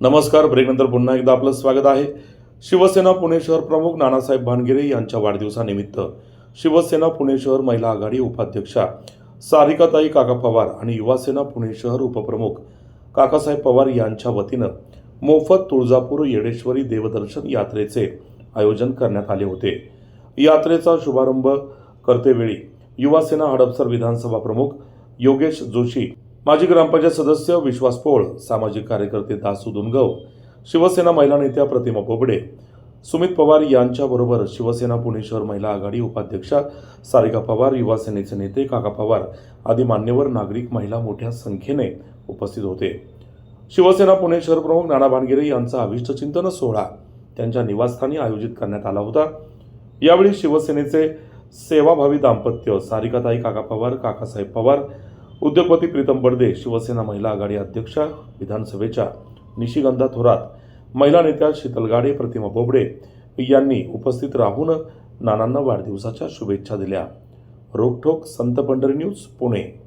नमस्कार. ब्रेकनंतर पुन्हा एकदा आपलं स्वागत आहे. शिवसेना पुणे शहर प्रमुख नानासाहेब भानगिरे यांच्या वाढदिवसानिमित्त शिवसेना पुणे शहर महिला आघाडी उपाध्यक्षा सारिकाताई काका पवार आणि युवासेना पुणे शहर उपप्रमुख काकासाहेब पवार यांच्या वतीनं मोफत तुळजापूर येडेश्वरी देवदर्शन यात्रेचे आयोजन करण्यात आले होते. यात्रेचा शुभारंभ करतेवेळी युवासेना हडपसर विधानसभा प्रमुख योगेश जोशी माजी ग्रामपंचायत सदस्य विश्वास पोळ सामाजिक कार्यकर्ते दासू दुनगव शिवसेना महिला नेत्या प्रतिमा बोबडे सुमित पवार यांच्याबरोबर शिवसेना पुणे शहर महिला आघाडी उपाध्यक्षा सारिका पवार युवा सेनेचे नेते काका पवार आदी मान्यवर नागरिक महिला मोठ्या संख्येने उपस्थित होते. शिवसेना पुणे शहर प्रमुख नाना भानगिरे यांचा अभिष्टचिंतन सोहळा त्यांच्या निवासस्थानी आयोजित करण्यात आला होता. यावेळी शिवसेनेचे सेवाभावी दाम्पत्य सारिकाताई काका पवार काकासाहेब पवार उद्योगपती प्रीतम बडदे शिवसेना महिला आघाडी अध्यक्षा विधानसभेच्या निशिगंधा थोरात महिला नेत्या शीतल गाडे प्रतिमा बोबडे यांनी उपस्थित राहून नानांना वाढदिवसाच्या शुभेच्छा दिल्या. रोखोक संत पंढरी न्यूज पुणे.